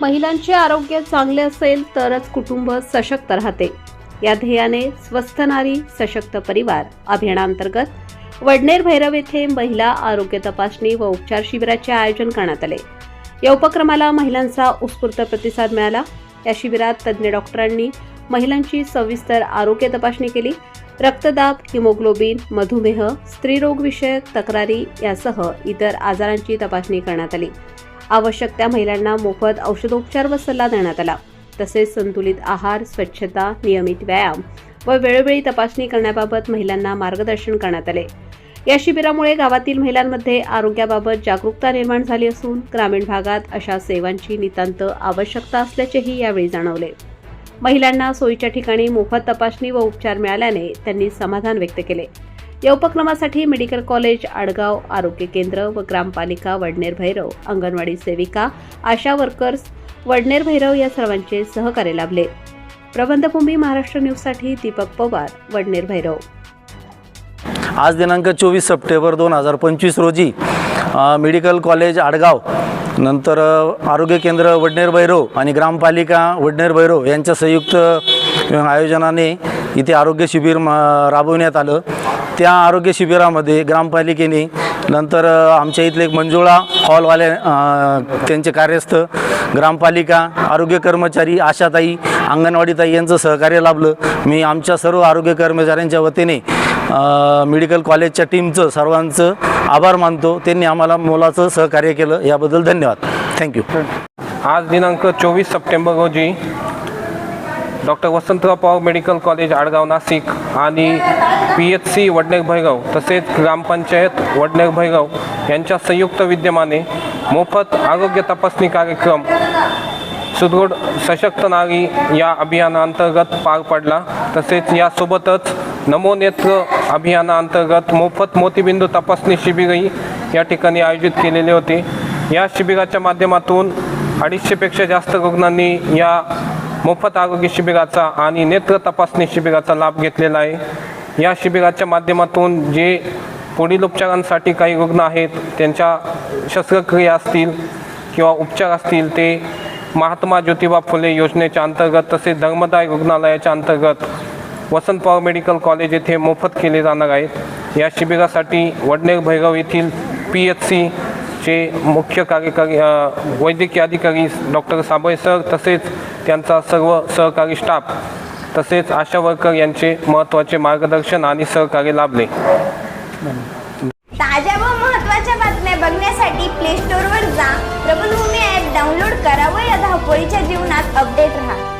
महिलांचे आरोग्य चांगले असेल तरच कुटुंब सशक्त राहते. या ध्येयाने स्वस्थ नारी सशक्त परिवार अभियानांतर्गत वडनेर भैरव येथे महिला आरोग्य तपासणी व उपचार शिबिराचे आयोजन करण्यात आले. या उपक्रमाला महिलांचा उत्स्फूर्त प्रतिसाद मिळाला. या शिबिरात तज्ज्ञ डॉक्टरांनी महिलांची सविस्तर आरोग्य तपासणी केली. रक्तदाब हिमोग्लोबिन मधुमेह स्त्रीरोगविषयक तक्रारी यासह इतर आजारांची तपासणी करण्यात आली. आवश्यक त्या महिलांना मोफत औषधोपचार व सल्ला देण्यात आला. तसेच संतुलित आहार स्वच्छता नियमित व्यायाम व वेळोवेळी तपासणी करण्याबाबत महिलांना मार्गदर्शन करण्यात आले. या शिबिरामुळे गावातील महिलांमध्ये आरोग्याबाबत जागरूकता निर्माण झाली असून ग्रामीण भागात अशा सेवांची नितांत आवश्यकता असल्याचेही यावेळी जाणवले. महिलांना सोयीच्या ठिकाणी मोफत तपासणी व उपचार मिळाल्याने त्यांनी समाधान व्यक्त केले. या उपक्रमासाठी मेडिकल कॉलेज आडगाव आरोग्य केंद्र व ग्रामपालिका वडनेर भैरव अंगणवाडी सेविका आशा वर्कर्स वडनेर भैरव या सर्वांचे सहकार्य लाभले. प्रबंधभूमी महाराष्ट्र न्यूजसाठी दीपक पवार वडनेर भैरव. आज दिनांक चोवीस सप्टेंबर दोन हजार पंचवीस रोजी मेडिकल कॉलेज आडगाव नंतर आरोग्य केंद्र वडनेर भैरव आणि ग्रामपालिका वडनेर भैरव यांच्या संयुक्त आयोजनाने इथे आरोग्य शिबिर राबवण्यात आलं. त्या आरोग्य शिबिरामध्ये ग्रामपालिकेने नंतर आमच्या इथले एक मंजुळा हॉलवाले त्यांचे कार्यस्थ ग्रामपालिका आरोग्य कर्मचारी आशाताई अंगणवाडीताई यांचं सहकार्य लाभलं. मी आमच्या सर्व आरोग्य कर्मचाऱ्यांच्या वतीने मेडिकल कॉलेजच्या टीमचं सर्वांचं आभार मानतो. त्यांनी आम्हाला मोलाचं सहकार्य केलं. याबद्दल धन्यवाद. थँक्यू आज दिनांक चोवीस सप्टेंबर रोजी doctor Vasantrao Pawar medical college Adgaon Nashik आणि P H C Vadnek Bhaigaon तसेच ग्रामपंचायत वडनेक भैगाव यांच्या संयुक्त विद्यमाने मोफत आरोग्य तपासणी कार्यक्रम सुदृढ सशक्त नारी या अभियानाअंतर्गत पार पडला. तसेच यासोबतच नमोनेत्र अभियानाअंतर्गत मोफत मोतीबिंदू तपासणी शिबिरही या ठिकाणी आयोजित केलेले होते. या शिबिराच्या माध्यमातून अडीचशेपेक्षा जास्त रुग्णांनी या मोफत आरोग्य शिबिराचा आणि नेत्र तपासणी शिबिराचा लाभ घेतलेला आहे. या शिबिराच्या माध्यमातून जे पुढील उपचारांसाठी काही रुग्ण आहेत त्यांच्या शस्त्रक्रिया असतील किंवा उपचार असतील ते महात्मा ज्योतिबा फुले योजनेच्या अंतर्गत तसेच धर्मदाय रुग्णालयाच्या अंतर्गत वसंत पवार मेडिकल कॉलेज येथे मोफत केले जाणार आहेत. या शिबिरासाठी वडनेर भैरव येथील पी एच सी चे मुख्य कार्यकारी वैद्यकीय अधिकारी डॉक्टर साबळे सर तसेच त्यांचा सर्व सहकारी स्टाफ तसेच आशा वर्कर यांचे महत्त्वाचे मार्गदर्शन आणि सहकार्य लाभले. ताज्या व महत्त्वाच्या बातम्या बघण्यासाठी प्ले स्टोअरवर जा. प्रबलभूमी ॲप डाउनलोड करा व या धावपळीच्या जीवनात अपडेट राहा.